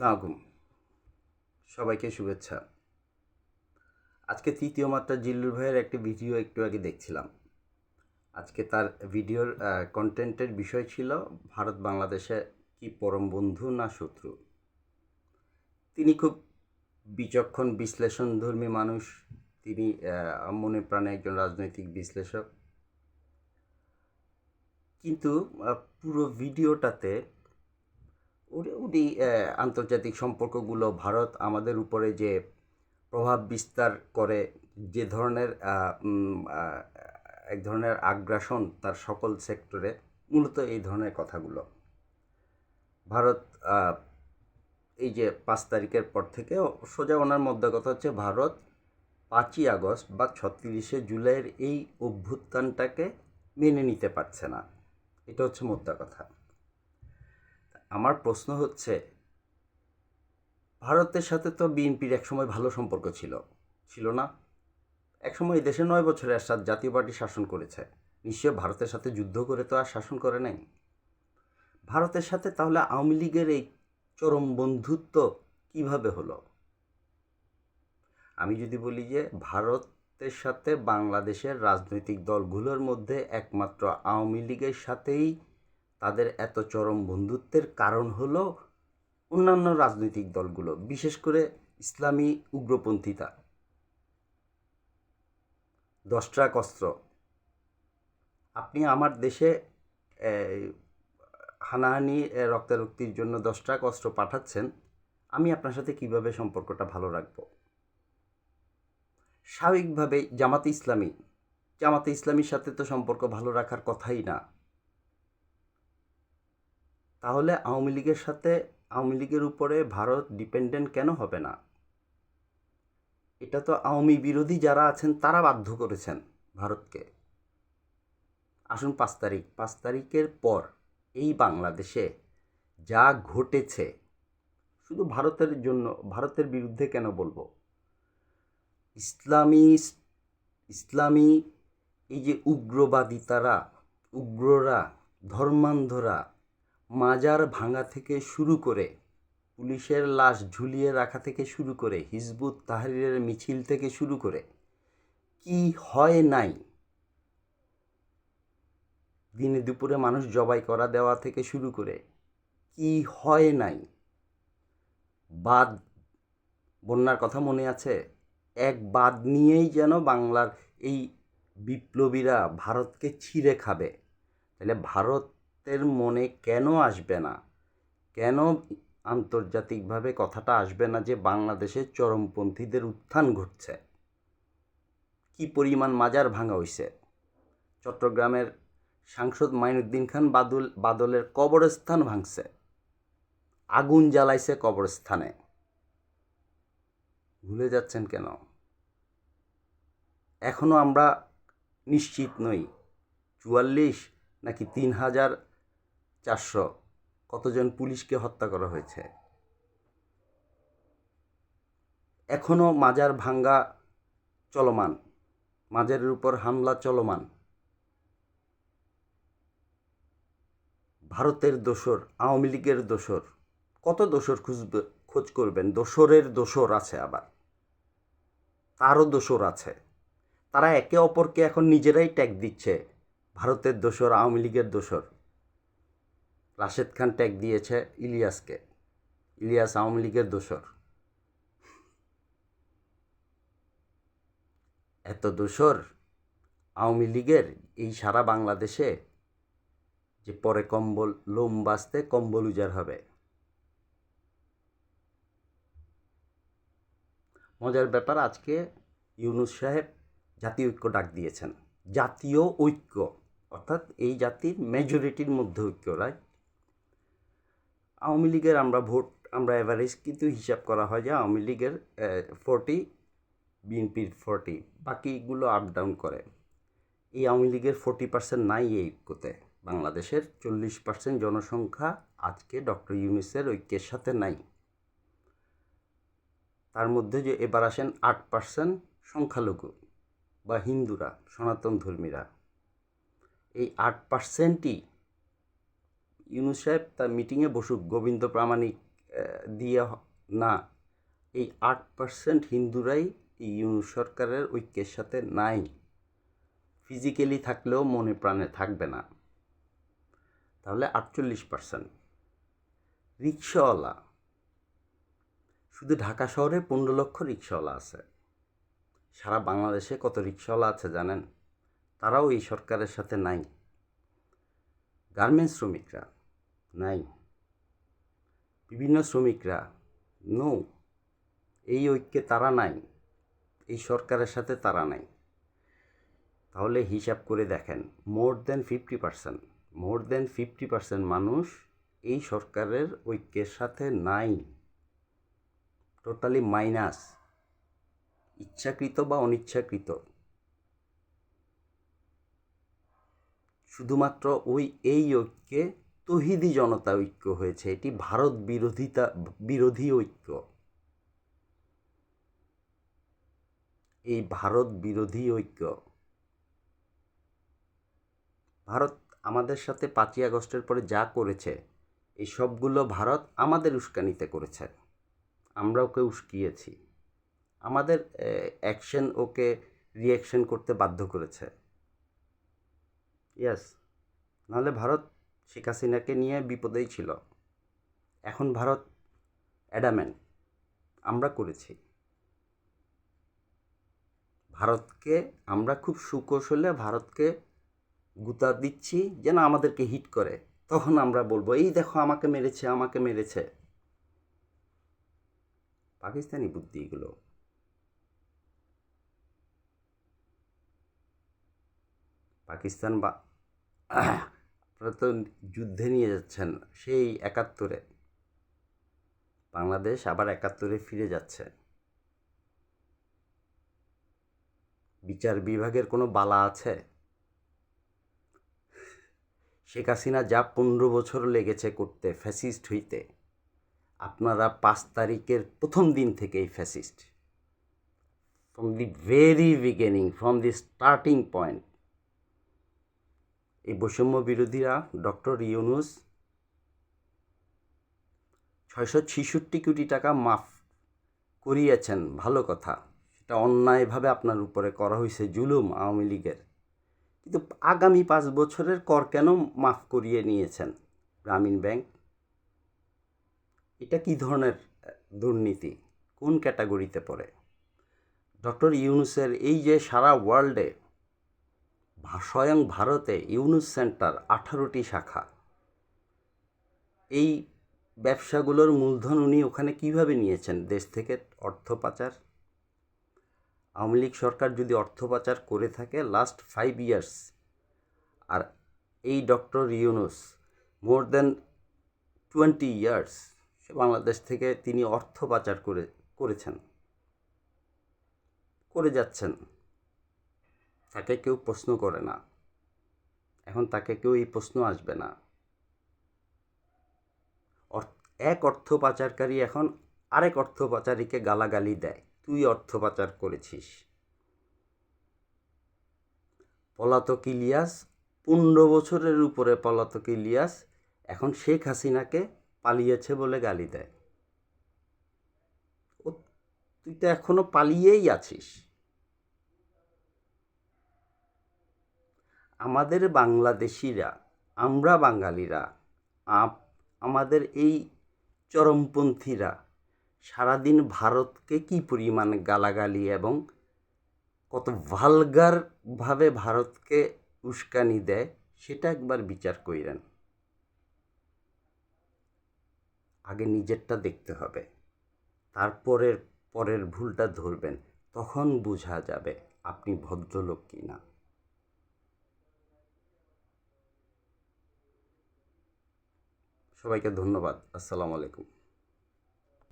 সালামালাইকুম সবাইকে শুভেচ্ছা। আজকে তৃতীয় মাত্রা জিল্লুর ভাইয়ের একটি ভিডিও একটু আগে দেখছিলাম। আজকে তার ভিডিওর কন্টেন্টের বিষয় ছিল ভারত বাংলাদেশে কি পরম বন্ধু না শত্রু। তিনি খুব বিচক্ষণ, বিশ্লেষণধর্মী মানুষ। তিনি মনে প্রাণে একজন রাজনৈতিক বিশ্লেষক। কিন্তু পুরো ভিডিওটাতে উনি আন্তর্জাতিক সম্পর্কগুলো ভারত আমাদের উপরে যে প্রভাব বিস্তার করে, যে ধরনের এক ধরনের আগ্রাসন তার সকল সেক্টরে, মূলত এই ধরনের কথাগুলো। ভারত এই যে পাঁচ তারিখের পর থেকে সোজা ওনার মধ্যে কথা হচ্ছে, ভারত পাঁচই আগস্ট বা ছত্রিশে জুলাইয়ের এই অভ্যুত্থানটাকে মেনে নিতে পারছে না। এটা হচ্ছে মোদ্দা কথা। আমার প্রশ্ন হচ্ছে, ভারতের সাথে তো বিএনপির একসময় ভালো সম্পর্ক ছিল ছিল না। একসময় এই দেশে নয় বছরের এরশাদ জাতীয় পার্টি শাসন করেছে। নিশ্চয় ভারতের সাথে যুদ্ধ করে তো আর শাসন করে নাই। ভারতের সাথে তাহলে আওয়ামী লীগের এই চরম বন্ধুত্ব কীভাবে হলো? আমি যদি বলি যে, ভারতের সাথে বাংলাদেশের রাজনৈতিক দলগুলোর মধ্যে একমাত্র আওয়ামী লীগের সাথেই তাদের এত চরম বন্ধুত্বের কারণ হলো অন্যান্য রাজনৈতিক দলগুলো, বিশেষ করে ইসলামী উগ্রপন্থিতা দশ ট্রাক অস্ত্র। আপনি আমার দেশে হানাহানি রক্তারক্তির জন্য দশ ট্রাক অস্ত্র পাঠাচ্ছেন, আমি আপনার সাথে কীভাবে সম্পর্কটা ভালো রাখব? স্বাভাবিকভাবে জামাতে ইসলামী। জামাতে ইসলামীর সাথে তো সম্পর্ক ভালো রাখার কথাই না। তাহলে আওয়ামী লীগের সাথে আওয়ামী লীগের উপরে ভারত ডিপেন্ডেন্ট কেন হবে না? এটা তো আওয়ামী বিরোধী যারা আছেন, তারা বাধ্য করেছেন ভারতকে। আসুন পাঁচ তারিখ, পাঁচ তারিখের পর এই বাংলাদেশে যা ঘটেছে, শুধু ভারতের জন্য, ভারতের বিরুদ্ধে কেন বলব? ইসলামী ইসলামী এই যে উগ্রবাদী তারা, উগ্ররা, ধর্মান্ধরা মাজার ভাঙা থেকে শুরু করে, পুলিশের লাশ ঝুলিয়ে রাখা থেকে শুরু করে, হিজবুত তাহরিরের মিছিল থেকে শুরু করে, কি হয় নাই? দিনে দুপুরে মানুষ জবাই করা দেওয়া থেকে শুরু করে, কি হয় নাই? বাদ, বন্যার কথা মনে আছে? এক বাদ নিয়েই যেন বাংলার এই বিপ্লবীরা ভারতকে ছিঁড়ে খাবে। তাহলে ভারতের মনে কেন আসবে না? কেন আন্তর্জাতিকভাবে কথাটা আসবে না যে বাংলাদেশে চরমপন্থীদের উত্থান ঘটছে? কি পরিমাণ মাজার ভাঙা হইছে? চট্টগ্রামের সাংসদ মাইনুদ্দিন খান বাদুল, বাদলের কবরস্থান ভাঙছে। আগুন জ্বালাইছে কবরস্থানে। ভুলে যাচ্ছেন কেন? এখনও আমরা নিশ্চিত নই। চুয়াল্লিশ নাকি তিন হাজার চারশো। কতজন পুলিশকে হত্যা করা হয়েছে? এখনও মাজার ভাঙ্গা চলমান। মাজারের উপর হামলা চলমান। ভারতের দোসর, আওয়ামী লীগের দোসর। কত দোসর খুঁজবে, খোঁজ করবেন? দোসরের দোসর আছে আবার। তারও দোসর আছে। তারা একে অপরকে এখন নিজেরাই ট্যাগ দিচ্ছে। ভারতের দোসর, আওয়ামী লীগের দোসর। রাশেদ খান ট্যাগ দিয়েছে ইলিয়াসকে। ইলিয়াস আওয়ামী লীগের দোসর এত দোসর আওয়ামী লীগের এই সারা বাংলাদেশে যে পরে কম্বল, লোম বাঁচতে কম্বল উজার হবে। মজার ব্যাপার, আজকে ইউনুস সাহেব জাতীয় ঐক্য ডাক দিয়েছেন। জাতীয় ঐক্য, অর্থাৎ এই জাতির মেজরিটির মধ্যে ঐক্য রাইট আওয়ামী লীগের আমরা ভোট, আমরা অ্যাভারেজ কিন্তু হিসাব করা হয় যে আওয়ামী লীগের ফোরটি বিএনপির ফোরটি বাকিগুলো আপ ডাউন করে। এই আওয়ামী লীগের ফোরটি পার্সেন্ট নাই এই ঐক্যতে। বাংলাদেশের চল্লিশ পার্সেন্ট জনসংখ্যা আজকে ডক্টর ইউনুসের ঐক্যের সাথে নাই। তার মধ্যে যে এবার আসেন আট পার্সেন্ট সংখ্যালঘু বা হিন্দুরা, সনাতন ধর্মীরা। এই আট পার্সেন্টই ইউনুস সাহেব তার মিটিংয়ে বসুক, গোবিন্দ প্রামাণিক দিয়ে না, এই আট পার্সেন্ট হিন্দুরাই এই ইউনুস সরকারের ঐক্যের সাথে নাই। ফিজিক্যালি থাকলেও মনে প্রাণে থাকবে না। তাহলে আটচল্লিশ পার্সেন্ট রিক্সাওয়ালা শুধু ঢাকা শহরে পনেরো লক্ষ রিক্সাওয়ালা আছে। সারা বাংলাদেশে কত রিক্সাওয়ালা আছে জানেন? তারাও এই সরকারের সাথে নাই। গার্মেন্টস শ্রমিকরা। নাই। বিভিন্ন শ্রমিকরা, নো, এই ঐক্যে তারা নাই, এই সরকারের সাথে তারা নাই। তাহলে হিসাব করে দেখেন, more than fifty percent, more than fifty percent মানুষ এই সরকারের ঐক্যের সাথে নাই। টোটালি মাইনাস, ইচ্ছাকৃত বা অনিচ্ছাকৃত। শুধুমাত্র ওই এই ঐক্যে তহিদি জনতা ঐক্য হয়েছে, এটি ভারত বিরোধিতা, বিরোধী ঐক্য। এই ভারত বিরোধী ঐক্য। ভারত আমাদের সাথে পাঁচই আগস্টের পরে যা করেছে, এই সবগুলো ভারত আমাদের উস্কানিতে করেছে। আমরা ওকে উস্কিয়েছি। আমাদের অ্যাকশন ওকে রিয়াকশন করতে বাধ্য করেছে। ইয়াস নাহলে ভারত শেখ হাসিনাকে নিয়ে বিপদেই ছিল। এখন ভারত অ্যাডামেন আমরা করেছি। ভারতকে আমরা খুব সুকৌশলে ভারতকে গুতা দিচ্ছি যেন আমাদেরকে হিট করে। তখন আমরা বলব, এই দেখো, আমাকে মেরেছে আমাকে মেরেছে। পাকিস্তানি বুদ্ধি এগুলো। পাকিস্তান বা আপনারা তো যুদ্ধে নিয়ে যাচ্ছেন সেই একাত্তরে। বাংলাদেশ আবার একাত্তরে ফিরে যাচ্ছে। বিচার বিভাগের কোনো বালা আছে? শেখ হাসিনা যা পনেরো বছর লেগেছে করতে ফ্যাসিস্ট হইতে, আপনারা পাঁচ তারিখের প্রথম দিন থেকেই fascist. From the very beginning from the starting point এই বৈষম্য বিরোধীরা ডক্টর ইউনুস ছয়শো ছিষট্টি কোটি টাকা মাফ করিয়েছেন। ভালো কথা। সেটা অন্যায়ভাবে আপনার উপরে করা হয়েছে জুলুম আওয়ামী লীগের। কিন্তু আগামী পাঁচ বছরের কর কেন মাফ করিয়ে নিয়েছেন গ্রামীণ ব্যাংক? এটা কি ধরনের দুর্নীতি? কোন ক্যাটাগরিতে পড়ে? ডক্টর ইউনুসের এই যে সারা ওয়ার্ল্ডে স্বয়ং ভারতে ইউনুস সেন্টার আঠারোটি শাখা। এই ব্যবসাগুলোর মূলধন উনি ওখানে কীভাবে নিয়েছেন? দেশ থেকে অর্থ পাচার? আওয়ামী লীগ সরকার যদি অর্থ পাচার করে থাকে লাস্ট ফাইভ ইয়ার্স আর এই doctor Yunus more than twenty years Bangladesh থেকে তিনি অর্থ পাচার করে, করেছেন, করে যাচ্ছেন। তাকে কেউ প্রশ্ন করে না। এখন তাকে কেউ এই প্রশ্ন আসবে না। এক অর্থ পাচারকারী এখন আরেক অর্থ পাচারীকে গালাগালি দেয়। তুই অর্থ পাচার করেছিস। পলাতক ইলিয়াস পনেরো বছরের উপরে পলাতক ইলিয়াস এখন শেখ হাসিনাকে পালিয়েছে বলে গালি দেয়। তুই তো এখনও পালিয়েই আছিস। আমাদের বাংলাদেশিরা, আমরা বাঙালিরা, আপ, আমাদের এই চরমপন্থীরা সারাদিন ভারতকে কি পরিমাণ গালাগালি এবং কত ভালগারভাবে ভারতকে উস্কানি দেয়, সেটা একবার বিচার কইরেন। আগে নিজেরটা দেখতে হবে। তারপরের, পরের ভুলটা ধরবেন, তখন বোঝা যাবে আপনি ভদ্রলোক কি না সবাইকে ধন্যবাদ। আসসালামু আলাইকুম।